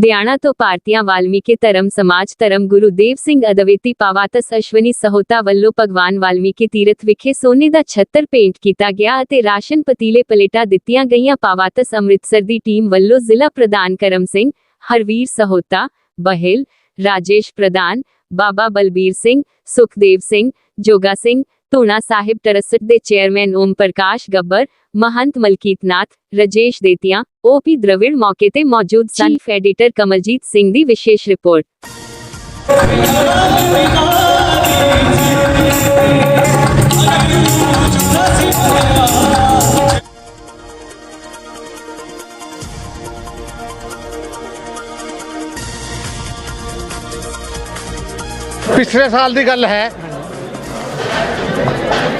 ਦਿਆਣਾ ਤੋਂ ਭਾਰਤੀਆਂ ਵਾਲਮੀਕੀ ਧਰਮ ਸਮਾਜ ਧਰਮ ਗੁਰੂ ਦੇਵ ਸਿੰਘ ਅਦਵੈਤੀ ਪਾਵਾਤਸ ਅਸ਼ਵਨੀ ਸਹੋਤਾ ਵੱਲੋਂ ਭਗਵਾਨ ਵਾਲਮੀਕੀ ਤੀਰਥ ਵਿਖੇ ਸੋਨੇ ਦਾ ਛੱਤਰ ਪੇਂਟ ਕੀਤਾ ਗਿਆ ਅਤੇ ਰਾਸ਼ਨ ਪਤੀਲੇ ਪਲੇਟਾਂ ਦਿੱਤੀਆਂ ਗਈਆਂ ਪਾਵਾਤਸ ਅੰਮ੍ਰਿਤਸਰ ਦੀ ਟੀਮ ਵੱਲੋਂ ਜ਼ਿਲ੍ਹਾ ਪ੍ਰਧਾਨ ਕਰਮ ਸਿੰਘ ਹਰਵੀਰ ਸਹੋਤਾ ਬਹਿਲ ਰਾਜੇਸ਼ ਪ੍ਰਧਾਨ ਬਾਬਾ ਬਲਬੀਰ ਸਿੰਘ ਸੁਖਦੇਵ ਸਿੰਘ ਜੋਗਾ ਸਿੰਘ ਧੂਣਾ ਸਾਹਿਬ ਟਰਸਟ ਦੇ ਚੇਅਰਮੈਨ ਓਮ ਪ੍ਰਕਾਸ਼ ਗੱਬਰ ਮਹੰਤ ਮਲਕੀਤ ਨਾਥ ਰਜੇਸ਼ ਦੇਤੀਆਂ ਓਪੀ ਦ੍ਰਵਿੜ ਮੌਕੇ ਤੇ ਮੌਜੂਦ ਸਨ। ਐਡੀਟਰ ਕਮਲਜੀਤ ਸਿੰਘ ਦੀ ਵਿਸ਼ੇਸ਼ ਰਿਪੋਰਟ। ਪਿਛਲੇ ਸਾਲ ਦੀ ਗੱਲ ਹੈ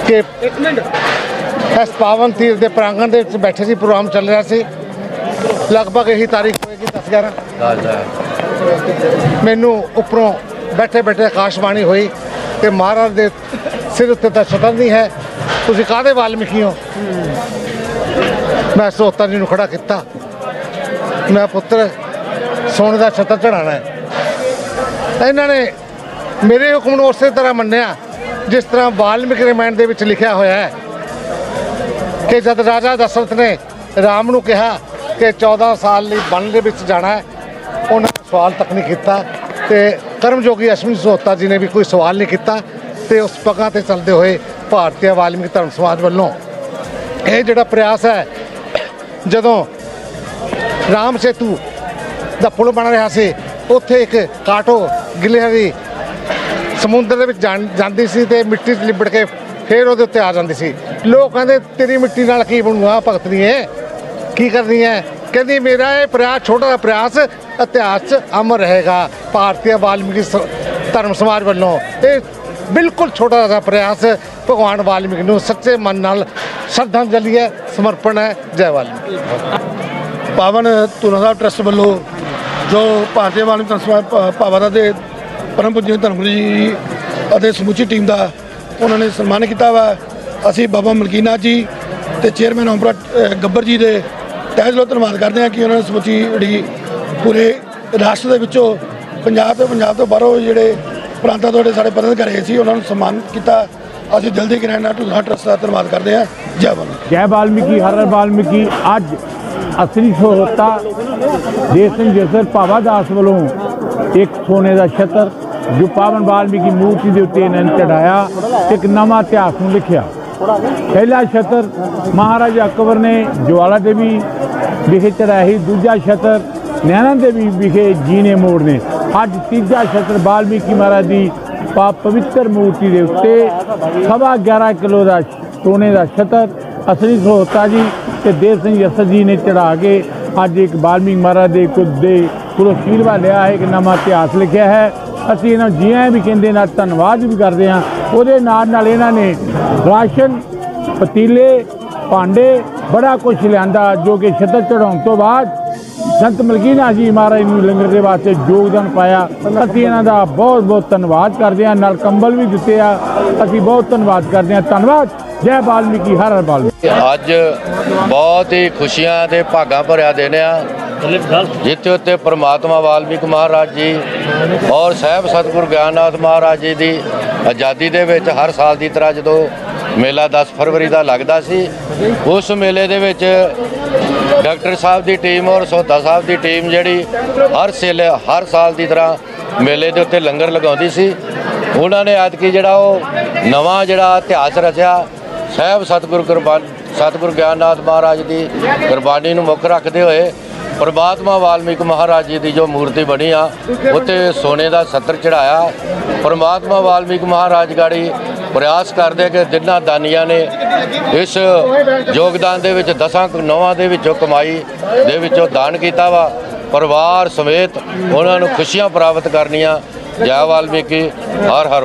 ਕਿ ਇੱਕ ਮਿੰਟ। ਇਸ ਪਾਵਨ ਤੀਰ ਦੇ ਪ੍ਰਾਂਗਣ ਦੇ ਵਿੱਚ ਬੈਠੇ ਸੀ ਪ੍ਰੋਗਰਾਮ ਚੱਲ ਰਿਹਾ ਸੀ। ਲਗਭਗ ਇਹੀ ਤਾਰੀਖ ਹੋਏਗੀ 10 11 ਮੈਨੂੰ ਉੱਪਰੋਂ ਬੈਠੇ ਬੈਠੇ ਆਕਾਸ਼ਬਾਣੀ ਹੋਈ ਕਿ ਮਹਾਰਾਜ ਦੇ ਸਿਰ ਉੱਤੇ ਤਾਂ ਛਤਰ ਨਹੀਂ ਹੈ। ਤੁਸੀਂ ਕਾਹਦੇ ਵਾਲਮੀਕੀ ਹੋ? ਮੈਂ ਸੋਤਾ ਜੀ ਨੂੰ ਖੜਾ ਕੀਤਾ। ਮੈਂ ਪੁੱਤਰ ਸੋਨੇ ਦਾ ਛਤਰ ਚੜਾਣਾ ਹੈ। ਇਹਨਾਂ ਨੇ ਮੇਰੇ ਹੁਕਮ ਨੂੰ ਉਸੇ ਤਰ੍ਹਾਂ ਮੰਨਿਆ, ਜਿਸ ਤਰ੍ਹਾਂ ਵਾਲਮੀਕ ਰਾਮਾਇਣ ਦੇ ਵਿੱਚ ਲਿਖਿਆ ਹੋਇਆ ਹੈ ਕਿ ਜਦ ਰਾਜਾ ਦਸ਼ਰਥ ਨੇ ਰਾਮ ਨੂੰ ਕਿਹਾ ਕਿ 14 ਸਾਲ ਲਈ ਵਣ ਦੇ ਵਿੱਚ ਜਾਣਾ ਹੈ, ਉਹਨਾਂ ਨੇ ਸਵਾਲ ਤੱਕ ਨਹੀਂ ਕੀਤਾ ਤੇ ਕਰਮਯੋਗੀ ਅਸ਼ਵਨੀ ਸੋਤਾ ਜੀ ਨੇ ਵੀ ਕੋਈ ਸਵਾਲ ਨਹੀਂ ਕੀਤਾ ਤੇ ਉਸ ਪੱਗਾਂ ਤੇ ਚੱਲਦੇ ਹੋਏ ਭਾਰਤੀ ਵਾਲਮੀਕ ਧਰਮ ਸਮਾਜ ਵੱਲੋਂ ਇਹ ਜਿਹੜਾ ਪ੍ਰਯਾਸ ਹੈ, ਜਦੋਂ ਰਾਮ ਸੇਤੂ ਦਾ ਪੁਲ ਬਣ ਰਿਹਾ ਸੀ, ਉੱਥੇ ਇੱਕ ਕਾਟੋ ਗਿਲਹਰੀ ਸਮੁੰਦਰ ਦੇ ਵਿੱਚ ਜਾਣ- ਜਾਂਦੀ ਸੀ ਤੇ ਮਿੱਟੀ 'ਚ ਲਿਬੜ ਕੇ ਫੇਰ ਉਹਦੇ ਉੱਤੇ ਆ ਜਾਂਦੀ ਸੀ। ਲੋਕ ਕਹਿੰਦੇ, ਤੇਰੀ ਮਿੱਟੀ ਨਾਲ ਕੀ ਬਣੂਗਾ ਭਗਤ ਨਹੀਂ ਹੈ ਕੀ ਕਰਨੀ ਹੈ ਕਹਿੰਦੀ, ਮੇਰਾ ਇਹ ਪ੍ਰਯਾਸ, ਛੋਟਾ ਜਿਹਾ ਪ੍ਰਯਾਸ, ਇਤਿਹਾਸ 'ਚ ਅਮਰ ਰਹੇਗਾ, ਭਾਰਤੀ ਵਾਲਮੀਕੀ ਸ- ਧਰਮ ਸਮਾਜ ਵੱਲੋਂ। ਇਹ ਬਿਲਕੁਲ ਛੋਟਾ ਜਿਹਾ ਪ੍ਰਯਾਸ, ਭਗਵਾਨ ਵਾਲਮੀਕੀ ਨੂੰ ਸੱਚੇ ਮਨ ਨਾਲ ਸ਼ਰਧਾਂਜਲੀ ਹੈ, ਸਮਰਪਣ ਹੈ। ਜੈ ਵਾਲਮੀਕੀ। ਪਾਵਨ ਧੂਨਾ ਸਾਹਿਬ ਟਰਸਟ ਵੱਲੋਂ ਜੋ ਭਾਰਤੀ ਵਾਲਮੀਕ ਸੰਸਥਾ ਭਾਵਾਦਾ ਦੇ ਪਰਮ ਪੂਜਨੀ ਧਰਮਗੁਰੂ ਜੀ ਅਤੇ ਸਮੁੱਚੀ ਟੀਮ ਦਾ ਉਹਨਾਂ ਨੇ ਸਨਮਾਨ ਕੀਤਾ ਵਾ। ਅਸੀਂ ਬਾਬਾ ਮਲਕੀਨਾ ਜੀ ਤੇ ਚੇਅਰਮੈਨ ਓਮਪ੍ਰਾ ਗੱਬਰ ਜੀ ਦੇ ਤਹਿ ਦਿਲੋਂ ਧੰਨਵਾਦ ਕਰਦੇ ਹਾਂ ਕਿ ਉਹਨਾਂ ਨੇ ਸਮੁੱਚੀ ਜਿਹੜੀ ਪੂਰੇ ਰਾਸ਼ਟਰ ਦੇ ਵਿੱਚੋਂ ਪੰਜਾਬ ਤੇ ਪੰਜਾਬ ਤੋਂ ਬਾਹਰੋਂ ਜਿਹੜੇ ਪ੍ਰਾਂਤਾਂ ਤੋਂ ਜਿਹੜੇ ਸਾਡੇ ਪਤਨ ਘਰੇ ਸੀ, ਉਹਨਾਂ ਨੂੰ ਸਨਮਾਨ ਕੀਤਾ। ਅਸੀਂ ਦਿਲ ਦੀ ਗ੍ਰਹਿਣਾ ਧੂਨਾ ਟਰਸਟ ਦਾ ਧੰਨਵਾਦ ਕਰਦੇ ਹਾਂ। ਜੈ ਬਾਬਾ ਜੈ ਵਾਲਮੀਕੀ ਹਰ ਹਰ ਵਾਲਮੀਕੀ ਅੱਜ ਅਸਲੀ ਸਹੋਤਾ ਦੇਸ ਸਿੰਘ ਜਸਰ ਭਾਵਾ ਦਾਸ ਵੱਲੋਂ ਇੱਕ ਸੋਨੇ ਦਾ ਛਤਰ ਜੋ ਪਾਵਨ ਵਾਲਮੀਕੀ ਮੂਰਤੀ ਦੇ ਉੱਤੇ ਇਹਨਾਂ ਨੇ ਚੜਾਇਆ ਇੱਕ ਨਵਾਂ ਇਤਿਹਾਸ ਨੂੰ ਲਿਖਿਆ। ਪਹਿਲਾ ਛਤਰ ਮਹਾਰਾਜਾ ਅਕਬਰ ਨੇ ਜਵਾਲਾ ਦੇਵੀ ਵਿਖੇ ਚੜਾਇਆ ਸੀ, ਦੂਜਾ ਛਤਰ ਨੈਣਾ ਦੇਵੀ ਵਿਖੇ ਜੀਨੇ ਮੋੜ ਨੇ। ਅੱਜ ਤੀਜਾ ਛਤਰ ਵਾਲਮੀਕੀ ਮਹਾਰਾਜ ਦੀ ਪਾ ਪਵਿੱਤਰ ਮੂਰਤੀ ਦੇ ਉੱਤੇ ਸਵਾ 11 ਕਿਲੋ ਦਾ ਸੋਨੇ ਦਾ ਛਤਰ, ਅਸਲੀ ਸਹੋਤਾ ਜੀ ਤੇ ਦੇਵ ਸਿੰਘ ਯਸਰ ਜੀ ਨੇ ਚੜਾ ਕੇ ਅੱਜ ਇੱਕ ਬਾਲਮੀਕ ਮਹਾਰਾਜ ਦੇ ਕੁਝ ਦੇ ਕੋਲੋਂ ਅਸ਼ੀਰਵਾਦ ਲਿਆ ਹੈ, ਇੱਕ ਨਵਾਂ ਇਤਿਹਾਸ ਲਿਖਿਆ ਹੈ। ਅਸੀਂ ਇਹਨਾਂ ਨੂੰ ਜੀਆਂ ਵੀ ਕਹਿੰਦੇ ਨਾਲ ਧੰਨਵਾਦ ਵੀ ਕਰਦੇ ਹਾਂ। ਉਹਦੇ ਨਾਲ ਨਾਲ ਇਹਨਾਂ ਨੇ ਰਾਸ਼ਨ, ਪਤੀਲੇ, ਭਾਂਡੇ, ਬੜਾ ਕੁਝ ਲਿਆਂਦਾ, ਜੋ ਕਿ ਛਤਰ ਚੜਾਉਣ ਤੋਂ ਬਾਅਦ ਸੰਤ ਮਲਕੀਨਾ ਜੀ ਮਹਾਰਾਜ ਨੂੰ ਲੰਗਰ ਦੇ ਵਾਸਤੇ ਯੋਗਦਾਨ ਪਾਇਆ। ਅਸੀਂ ਇਹਨਾਂ ਦਾ ਬਹੁਤ ਬਹੁਤ ਧੰਨਵਾਦ ਕਰਦੇ ਹਾਂ, ਨਾਲ ਕੰਬਲ ਵੀ ਦਿੱਤੇ ਆ। ਅਸੀਂ ਬਹੁਤ ਧੰਨਵਾਦ ਕਰਦੇ ਹਾਂ। ਧੰਨਵਾਦ। ਜੈ ਬਾਲਮੀਕੀ, ਹਰ ਹਰ ਬਾਲਮੀਕੀ। ਅੱਜ ਬਹੁਤ ਹੀ ਖੁਸ਼ੀਆਂ ਦੇ ਭਾਗਾਂ ਭਰਿਆ ਦਿਨ ਆ। ਜਿੱਥੇ ਉੱਤੇ ਪ੍ਰਮਾਤਮਾ ਵਾਲਮੀਕ ਮਹਾਰਾਜ ਜੀ ਔਰ ਸਾਹਿਬ ਸਤਿਗੁਰ ਗਿਆਨਨਾਥ ਮਹਾਰਾਜ ਜੀ ਦੀ ਆਜ਼ਾਦੀ ਦੇ ਵਿੱਚ ਹਰ ਸਾਲ ਦੀ ਤਰ੍ਹਾਂ ਜਦੋਂ ਮੇਲਾ 10 ਫਰਵਰੀ ਦਾ ਲੱਗਦਾ ਸੀ, ਉਸ ਮੇਲੇ ਦੇ ਵਿੱਚ ਡਾਕਟਰ ਸਾਹਿਬ ਦੀ ਟੀਮ ਔਰ ਸੋਤਾ ਸਾਹਿਬ ਦੀ ਟੀਮ ਜਿਹੜੀ ਹਰ ਸੇਲੇ, ਹਰ ਸਾਲ ਦੀ ਤਰ੍ਹਾਂ ਮੇਲੇ ਦੇ ਉੱਤੇ ਲੰਗਰ ਲਗਾਉਂਦੀ ਸੀ। ਉਹਨਾਂ ਨੇ ਅੱਜ ਐਤਕੀ ਜਿਹੜਾ ਉਹ ਨਵਾਂ ਜਿਹੜਾ ਇਤਿਹਾਸ ਰਚਿਆ ਸਾਹਿਬ ਸਤਿਗੁਰ ਕੁਰਬਾਨ ਸਤਿਗੁਰ ਗਿਆਨਨਾਥ ਮਹਾਰਾਜ ਦੀ ਕੁਰਬਾਨੀ ਨੂੰ ਮੁੱਖ ਰੱਖਦੇ ਹੋਏ ਪਰਮਾਤਮਾ ਵਾਲਮੀਕ ਮਹਾਰਾਜ ਜੀ ਦੀ ਜੋ ਮੂਰਤੀ ਬਣੀ ਆ, ਉੱਤੇ ਸੋਨੇ ਦਾ ਸੱਤਰ ਚੜਾਇਆ ਪਰਮਾਤਮਾ ਵਾਲਮੀਕ ਮਹਾਰਾਜ ਗਾੜੀ ਪ੍ਰਯਾਸ ਕਰਦੇ ਕਿ ਜਿਨ੍ਹਾਂ ਦਾਨੀਆਂ ਨੇ ਇਸ ਯੋਗਦਾਨ ਦੇ ਵਿੱਚ ਦਸਾਂ ਨੌਵਾਂ ਦੇ ਵਿੱਚੋਂ ਕਮਾਈ ਦੇ ਵਿੱਚੋਂ ਦਾਨ ਕੀਤਾ ਵਾ। ਪਰਿਵਾਰ ਸਮੇਤ ਉਹਨਾਂ ਨੂੰ ਖੁਸ਼ੀਆਂ ਪ੍ਰਾਪਤ ਕਰਨੀਆਂ। ਜੈ ਵਾਲਮੀਕੀ, ਹਰ ਹਰ